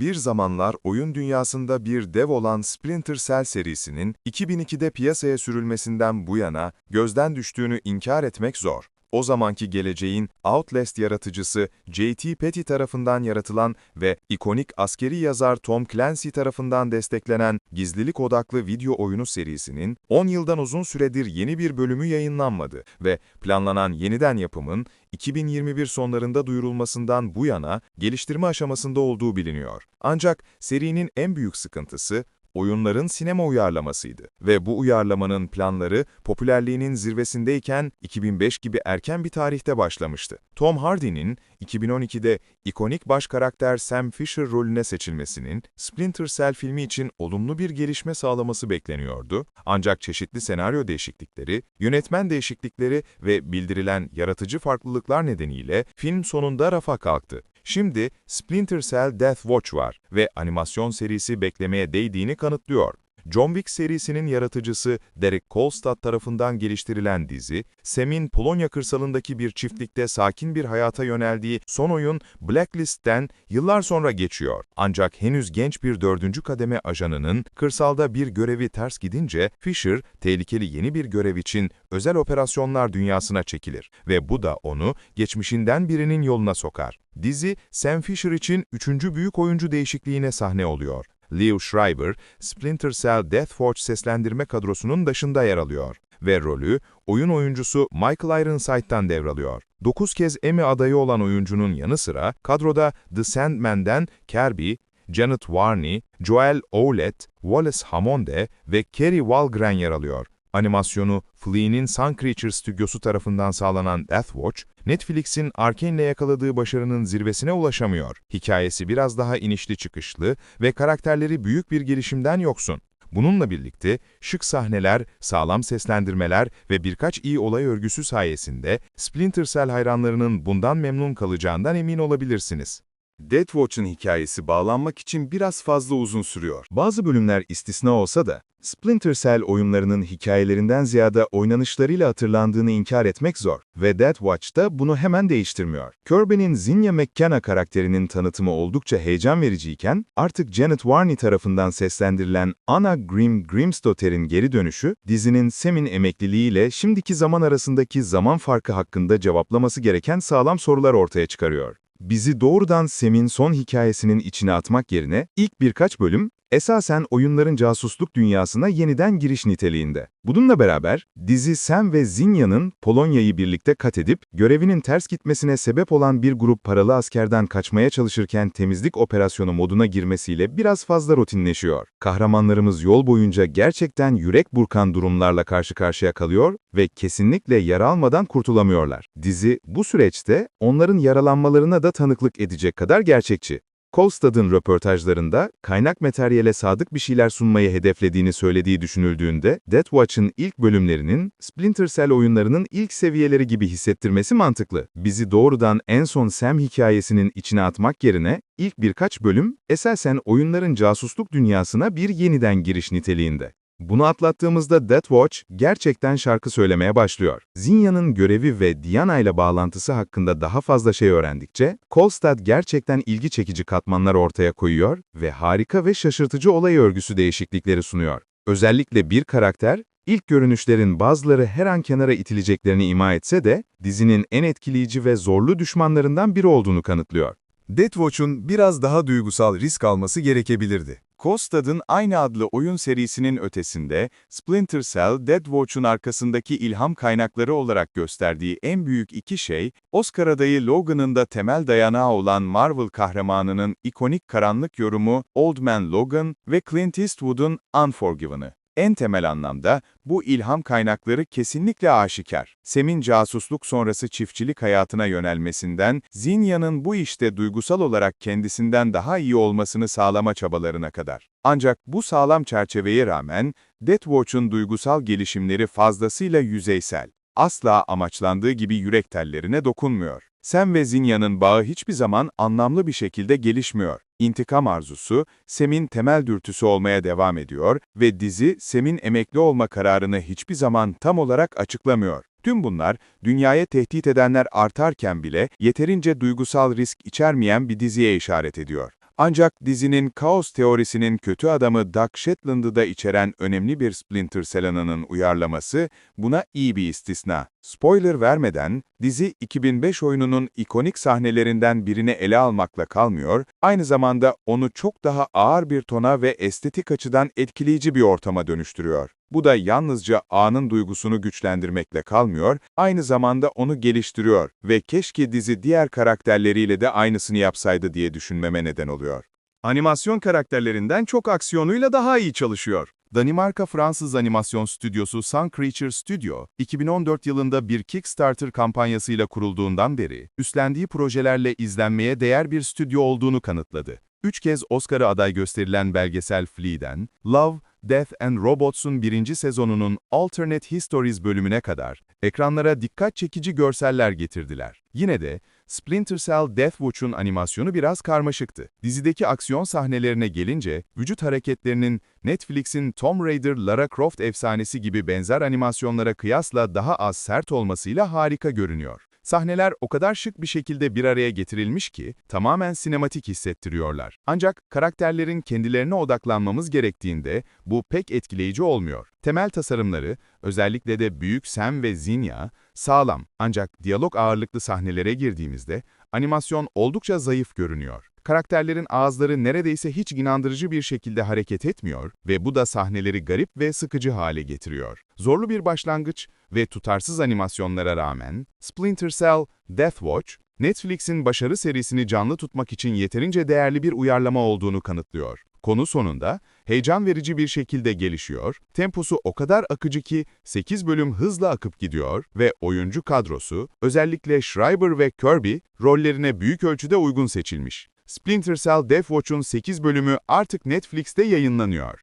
Bir zamanlar oyun dünyasında bir dev olan Splinter Cell serisinin 2002'de piyasaya sürülmesinden bu yana gözden düştüğünü inkar etmek zor. O zamanki geleceğin Outlast yaratıcısı J.T. Petty tarafından yaratılan ve ikonik askeri yazar Tom Clancy tarafından desteklenen gizlilik odaklı video oyunu serisinin 10 yıldan uzun süredir yeni bir bölümü yayınlanmadı ve planlanan yeniden yapımın 2021 sonlarında duyurulmasından bu yana geliştirme aşamasında olduğu biliniyor. Ancak serinin en büyük sıkıntısı oyunların sinema uyarlamasıydı ve bu uyarlamanın planları popülerliğinin zirvesindeyken 2005 gibi erken bir tarihte başlamıştı. Tom Hardy'nin 2012'de ikonik baş karakter Sam Fisher rolüne seçilmesinin Splinter Cell filmi için olumlu bir gelişme sağlaması bekleniyordu. Ancak çeşitli senaryo değişiklikleri, yönetmen değişiklikleri ve bildirilen yaratıcı farklılıklar nedeniyle film sonunda rafa kalktı. Şimdi Splinter Cell Death Watch var ve animasyon serisi beklemeye değdiğini kanıtlıyor. John Wick serisinin yaratıcısı Derek Kolstad tarafından geliştirilen dizi, Sam'in Polonya kırsalındaki bir çiftlikte sakin bir hayata yöneldiği son oyun Blacklist'ten yıllar sonra geçiyor. Ancak henüz genç bir dördüncü kademe ajanının kırsalda bir görevi ters gidince Fisher, tehlikeli yeni bir görev için özel operasyonlar dünyasına çekilir ve bu da onu geçmişinden birinin yoluna sokar. Dizi, Sam Fisher için üçüncü büyük oyuncu değişikliğine sahne oluyor. Leo Schreiber, Splinter Cell Death Forge seslendirme kadrosunun başında yer alıyor ve rolü oyun oyuncusu Michael Ironside'dan devralıyor. 9 kez Emmy adayı olan oyuncunun yanı sıra kadroda The Sandman'den Kirby, Janet Varney, Joel Owlet, Wallace Hammonde ve Kerry Walgren yer alıyor. Animasyonu Flea'nin Sun Creature stüdyosu tarafından sağlanan Death Watch, Netflix'in Arkane'le yakaladığı başarının zirvesine ulaşamıyor. Hikayesi biraz daha inişli çıkışlı ve karakterleri büyük bir gelişimden yoksun. Bununla birlikte şık sahneler, sağlam seslendirmeler ve birkaç iyi olay örgüsü sayesinde Splinter Cell hayranlarının bundan memnun kalacağından emin olabilirsiniz. Death Watch'ın hikayesi bağlanmak için biraz fazla uzun sürüyor. Bazı bölümler istisna olsa da, Splinter Cell oyunlarının hikayelerinden ziyade oynanışlarıyla hatırlandığını inkar etmek zor ve Death Watch da bunu hemen değiştirmiyor. Kirby'nin Zinnia McKenna karakterinin tanıtımı oldukça heyecan vericiyken, artık Janet Varney tarafından seslendirilen Anna Grim Grimstotter'in geri dönüşü, dizinin Sam'in emekliliğiyle şimdiki zaman arasındaki zaman farkı hakkında cevaplaması gereken sağlam sorular ortaya çıkarıyor. Bizi doğrudan Sam'in son hikayesinin içine atmak yerine ilk birkaç bölüm esasen oyunların casusluk dünyasına yeniden giriş niteliğinde. Bununla beraber dizi Sam ve Zinya'nın Polonya'yı birlikte kat edip görevinin ters gitmesine sebep olan bir grup paralı askerden kaçmaya çalışırken temizlik operasyonu moduna girmesiyle biraz fazla rutinleşiyor. Kahramanlarımız yol boyunca gerçekten yürek burkan durumlarla karşı karşıya kalıyor ve kesinlikle yara almadan kurtulamıyorlar. Dizi bu süreçte onların yaralanmalarına da tanıklık edecek kadar gerçekçi. Kolstad'ın röportajlarında kaynak materyale sadık bir şeyler sunmayı hedeflediğini söylediği düşünüldüğünde, Death Watch'ın ilk bölümlerinin Splinter Cell oyunlarının ilk seviyeleri gibi hissettirmesi mantıklı. Bizi doğrudan en son Sam hikayesinin içine atmak yerine ilk birkaç bölüm esasen oyunların casusluk dünyasına bir yeniden giriş niteliğinde. Bunu atlattığımızda Death Watch gerçekten şarkı söylemeye başlıyor. Zinya'nın görevi ve Diana ile bağlantısı hakkında daha fazla şey öğrendikçe, Kolstad gerçekten ilgi çekici katmanlar ortaya koyuyor ve harika ve şaşırtıcı olay örgüsü değişiklikleri sunuyor. Özellikle bir karakter, ilk görünüşlerin bazıları her an kenara itileceklerini ima etse de, dizinin en etkileyici ve zorlu düşmanlarından biri olduğunu kanıtlıyor. Death Watch'un biraz daha duygusal risk alması gerekebilirdi. Kostad'ın aynı adlı oyun serisinin ötesinde, Splinter Cell, Dead Watch'un arkasındaki ilham kaynakları olarak gösterdiği en büyük iki şey, Oscar adayı Logan'ın da temel dayanağı olan Marvel kahramanının ikonik karanlık yorumu Old Man Logan ve Clint Eastwood'un Unforgiven'ı. En temel anlamda bu ilham kaynakları kesinlikle aşikar. Sem'in casusluk sonrası çiftçilik hayatına yönelmesinden, Zinya'nın bu işte duygusal olarak kendisinden daha iyi olmasını sağlama çabalarına kadar. Ancak bu sağlam çerçeveye rağmen, Death Watch'un duygusal gelişimleri fazlasıyla yüzeysel. Asla amaçlandığı gibi yürek tellerine dokunmuyor. Sam ve Zinya'nın bağı hiçbir zaman anlamlı bir şekilde gelişmiyor. İntikam arzusu, Sam'in temel dürtüsü olmaya devam ediyor ve dizi, Sam'in emekli olma kararını hiçbir zaman tam olarak açıklamıyor. Tüm bunlar, dünyaya tehdit edenler artarken bile yeterince duygusal risk içermeyen bir diziye işaret ediyor. Ancak dizinin kaos teorisinin kötü adamı Doug Shetland'ı da içeren önemli bir Splinter Cell anının uyarlaması buna iyi bir istisna. Spoiler vermeden, dizi 2005 oyununun ikonik sahnelerinden birini ele almakla kalmıyor, aynı zamanda onu çok daha ağır bir tona ve estetik açıdan etkileyici bir ortama dönüştürüyor. Bu da yalnızca anın duygusunu güçlendirmekle kalmıyor, aynı zamanda onu geliştiriyor ve keşke dizi diğer karakterleriyle de aynısını yapsaydı diye düşünmeme neden oluyor. Animasyon karakterlerinden çok aksiyonuyla daha iyi çalışıyor. Danimarka-Fransız animasyon stüdyosu Sun Creature Studio, 2014 yılında bir Kickstarter kampanyasıyla kurulduğundan beri, üstlendiği projelerle izlenmeye değer bir stüdyo olduğunu kanıtladı. Üç kez Oscar'a aday gösterilen belgesel Flea'den, Love, Death and Robots'un birinci sezonunun Alternate Histories bölümüne kadar ekranlara dikkat çekici görseller getirdiler. Yine de Splinter Cell Deathwatch'un animasyonu biraz karmaşıktı. Dizideki aksiyon sahnelerine gelince, vücut hareketlerinin Netflix'in Tomb Raider Lara Croft efsanesi gibi benzer animasyonlara kıyasla daha az sert olmasıyla harika görünüyor. Sahneler o kadar şık bir şekilde bir araya getirilmiş ki tamamen sinematik hissettiriyorlar. Ancak karakterlerin kendilerine odaklanmamız gerektiğinde bu pek etkileyici olmuyor. Temel tasarımları, özellikle de Büyük Sam ve Zinnia, sağlam ancak diyalog ağırlıklı sahnelere girdiğimizde animasyon oldukça zayıf görünüyor. Karakterlerin ağızları neredeyse hiç inandırıcı bir şekilde hareket etmiyor ve bu da sahneleri garip ve sıkıcı hale getiriyor. Zorlu bir başlangıç ve tutarsız animasyonlara rağmen Splinter Cell, Deathwatch, Netflix'in başarı serisini canlı tutmak için yeterince değerli bir uyarlama olduğunu kanıtlıyor. Konu sonunda heyecan verici bir şekilde gelişiyor, temposu o kadar akıcı ki 8 bölüm hızla akıp gidiyor ve oyuncu kadrosu, özellikle Schreiber ve Kirby, rollerine büyük ölçüde uygun seçilmiş. Splinter Cell Deathwatch'un 8 bölümü artık Netflix'te yayınlanıyor.